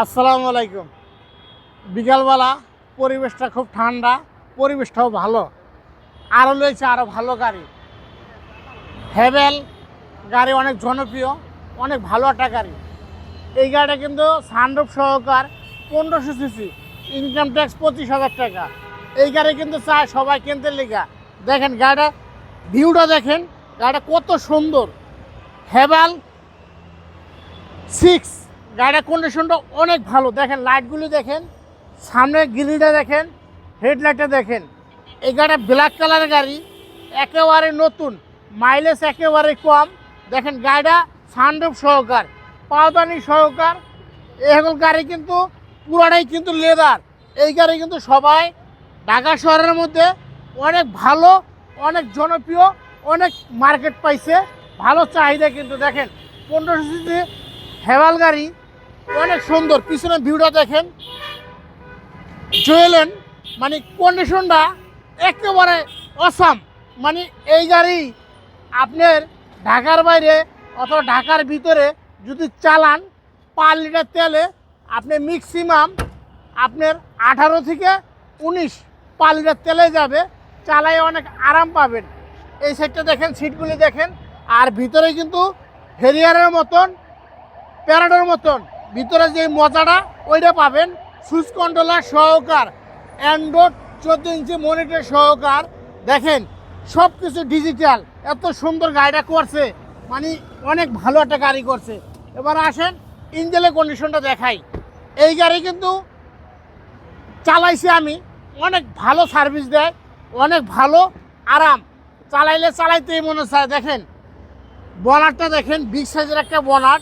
আসসালামু আলাইকুম। বিকালবেলা পরিবেশটা খুব ঠান্ডা, পরিবেশটাও ভালো। আরও রয়েছে আরও ভালো গাড়ি। হেভেল গাড়ি অনেক জনপ্রিয়, অনেক ভালো একটা গাড়ি। এই গাড়িটা কিন্তু সানরূপ সহকার পনেরোশো সিসি ইনকাম ট্যাক্স পঁচিশ হাজার টাকা। এই গাড়ি কিন্তু চায় সবাই কিনতে লেগা। দেখেন গাড়িটা ভিউটা দেখেন, গাড়িটা কত সুন্দর। হেভেল সিক্স গাড়ির কন্ডিশনটা অনেক ভালো। দেখেন লাইটগুলি দেখেন, সামনে গ্রিলটা দেখেন হেডলাইটটা দেখেন। এই গাড়িটা ব্ল্যাক কালারের গাড়ি, একেবারে নতুন মাইলেজ একেবারে কম। দেখেন, গাড়িটা সানরুফ সহকার পাওদানি সহকার। এগুলো গাড়ি কিন্তু পুরাটাই কিন্তু লেদার এই গাড়ি কিন্তু সবাই ঢাকা শহরের মধ্যে অনেক ভালো, অনেক জনপ্রিয়, অনেক মার্কেট পাইছে। ভালো চাহিদা কিন্তু। দেখেন, পনেরোশো সিসি হেওয়াল গাড়ি অনেক সুন্দর। পিছনে ভিউটা দেখেন। জুয়েলেন মানে কন্ডিশনটা একেবারে অসাম মানে এই গাড়ি আপনার ঢাকার বাইরে অথবা ঢাকার ভিতরে যদি চালান, পার লিটার তেলে আপনি ম্যাক্সিমাম আপনার আঠারো থেকে উনিশ পার লিটার তেলে যাবে। চালাই অনেক আরাম পাবেন। এই সাইডটা দেখেন সিটগুলি দেখেন। আর ভিতরে কিন্তু হেরিয়ারের মতন প্যারাডোর মতন। ভিতরে যে মজাটা, ওইটা পাবেন। সুইচ কন্ট্রোলার সহকার অ্যান্ড্রয়েড চোদ্দ ইঞ্চি মনিটর সহকার। দেখেন সব কিছু ডিজিটাল এত সুন্দর গাড়িটা করছে। মানে অনেক ভালো একটা গাড়ি করছে। এবার আসেন ইঞ্জেলের কন্ডিশনটা দেখাই। এই গাড়ি কিন্তু চালাইছি আমি। অনেক ভালো সার্ভিস দেয়, অনেক ভালো, আরাম। চালাইলে চালাইতেই মনে চায়। দেখেন বনারটা দেখেন বিগ সাইজের একটা বনার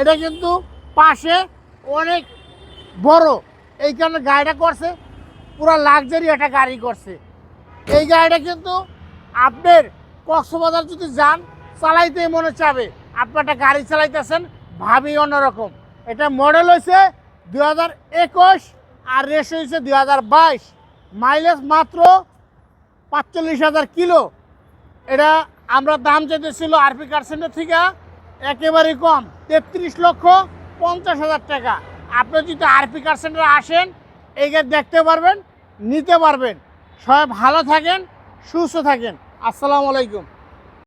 এটা কিন্তু পাশে অনেক বড়। এই কারণে গাড়িটা করছে, পুরো লাক্সারি একটা গাড়ি করছে। এই গাড়িটা কিন্তু আপনার কক্সবাজার যদি যান, চালাইতেই মনে চাবে। আপনি একটা গাড়ি চালাইতেছেন, ভাবি অন্যরকম। এটা মডেল হয়েছে দু হাজার একুশ আর রেস হয়েছে দু হাজার বাইশ। মাইলেজ মাত্র পাঁচচল্লিশ হাজার কিলো। এটা আমরা দাম চেয়েছিল আরপি কার সেন্টার থেকে একেবারেই কম, তেত্রিশ লক্ষ পঞ্চাশ হাজার টাকা। আপনি যদি আরপি কার সেন্টারে আসেন এই দেখতে পারবেন, নিতে পারবেন। সবাই ভালো থাকেন, সুস্থ থাকেন। আসসালামু আলাইকুম।